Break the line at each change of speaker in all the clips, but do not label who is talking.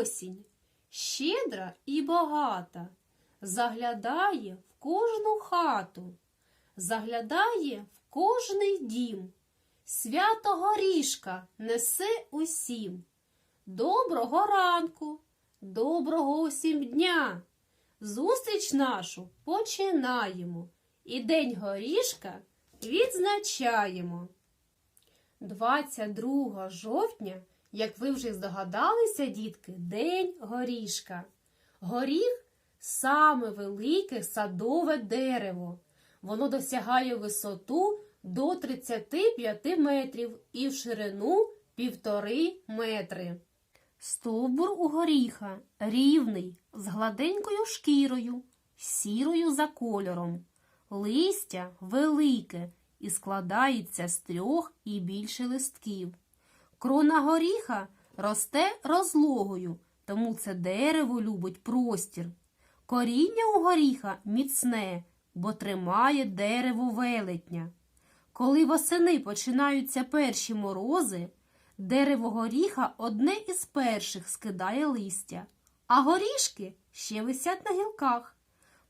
осінь, щедра і багата, заглядає в кожну хату, заглядає в кожний дім, свято горішка несе усім. Доброго ранку, доброго усім дня! Зустріч нашу починаємо і День горішка відзначаємо. 22 жовтня, як ви вже здогадалися, дітки, День горішка. Горіх саме велике садове дерево. Воно досягає висоту до 35 метрів і в ширину півтори метри. Стовбур у горіха рівний, з гладенькою шкірою, сірою за кольором. Листя велике і складається з трьох і більше листків. Крона горіха росте розлогою, тому це дерево любить простір. Коріння у горіха міцне, бо тримає дерево велетня. Коли восени починаються перші морози, дерево горіха одне із перших скидає листя, а горішки ще висять на гілках.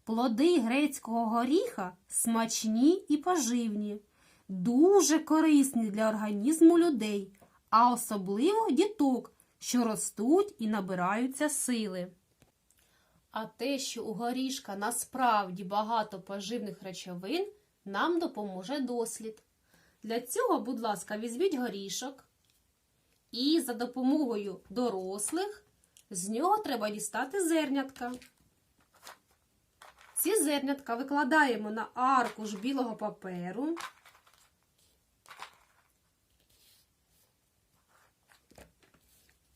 Плоди грецького горіха смачні і поживні, дуже корисні для організму людей, а особливо діток, що ростуть і набираються сили. А те, що у горішка насправді багато поживних речовин, нам допоможе дослід. Для цього, будь ласка, візьміть горішок і за допомогою дорослих з нього треба дістати зернятка. Ці зернятка викладаємо на аркуш білого паперу.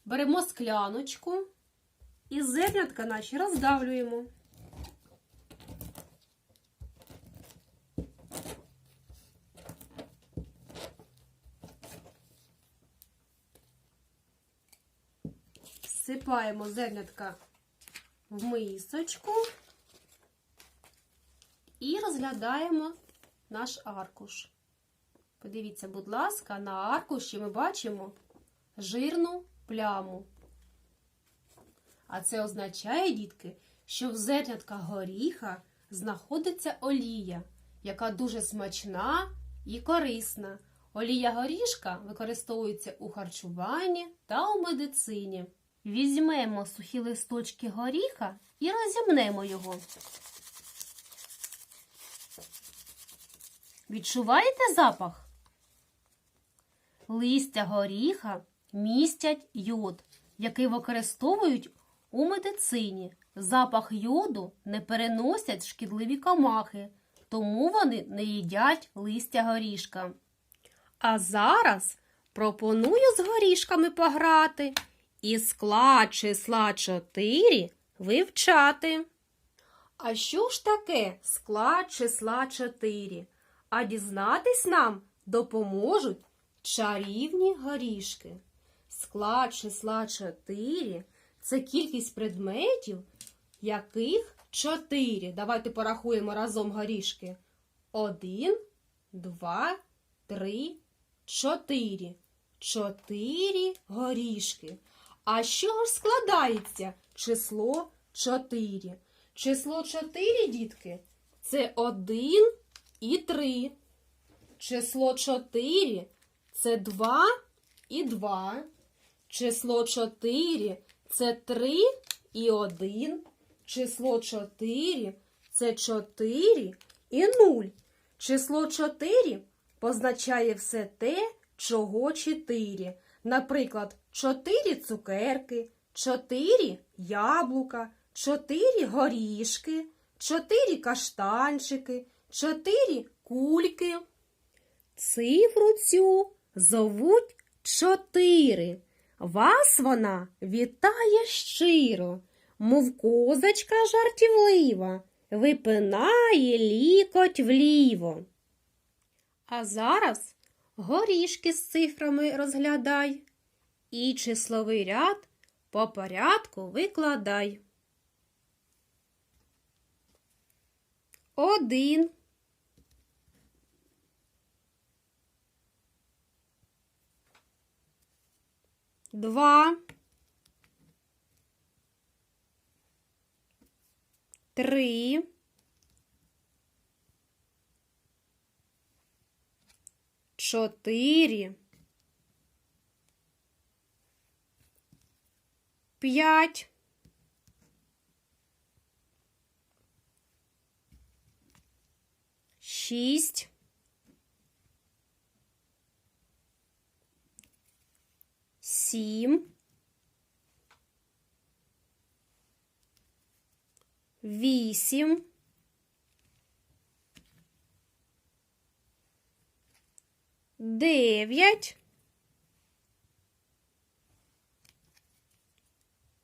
Беремо скляночку і зернятка наші роздавлюємо. Всипаємо зернятка в мисочку і розглядаємо наш аркуш. Подивіться, будь ласка, на аркуші ми бачимо жирну пляму. А це означає, дітки, що в зернятках горіха знаходиться олія, яка дуже смачна і корисна. Олія горішка використовується у харчуванні та у медицині. Візьмемо сухі листочки горіха і розімнемо його. Відчуваєте запах? Листя горіха містять йод, який використовують у медицині. Запах йоду не переносять шкідливі комахи, тому вони не їдять листя горішка. А зараз пропоную з горішками пограти і склад числа 4 вивчати. А що ж таке склад числа 4? А дізнатись нам допоможуть чарівні горішки. Склад числа 4 це кількість предметів, яких 4. Давайте порахуємо разом горішки. 1, 2, 3, 4. 4 горішки. А з чого ж складається число 4? Число 4, дітки, це 1 і 3. Число 4 це 2 і 2. Число 4 це 3 і 1. Число 4 це 4 і 0. Число 4 позначає все те, чого 4. Наприклад, 4 цукерки, 4 яблука, 4 горішки, 4 каштанчики, 4 кульки. Цифру цю зовуть 4. Вас вона вітає щиро, мов козочка жартівлива, випинає лікоть вліво. А зараз горішки з цифрами розглядай і числовий ряд по порядку викладай. Один. два, три, четыре, п'ять, шість, сім, вісім, дев'ять,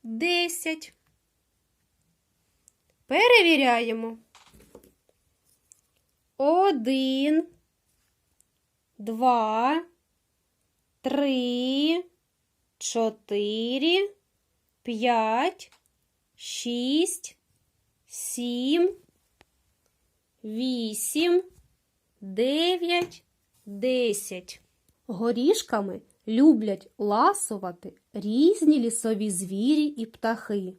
десять. Перевіряємо. Один, два, три, чотири, п'ять, шість, сім, вісім, дев'ять, десять. Горішками люблять ласувати різні лісові звірі і птахи.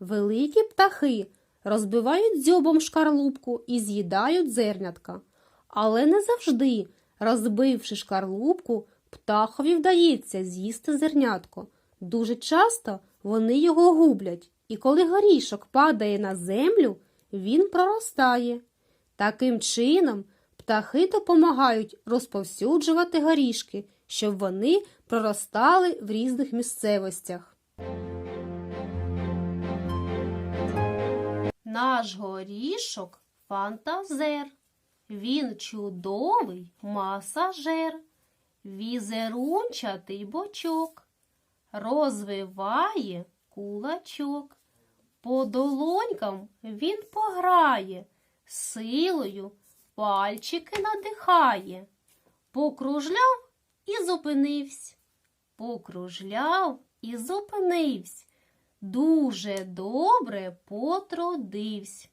Великі птахи розбивають дзьобом шкарлупку і з'їдають зернятка. Але не завжди, розбивши шкарлупку, птахові вдається з'їсти зернятко. Дуже часто вони його гублять, і коли горішок падає на землю, він проростає. Таким чином, птахи допомагають розповсюджувати горішки, щоб вони проростали в різних місцевостях. Наш горішок фантазер. Він чудовий масажер, візерунчатий бочок, розвиває кулачок. По долонькам він пограє, силою пальчики надихає. Покружляв і зупинився. Покружляв і зупинився. Дуже добре потрудився.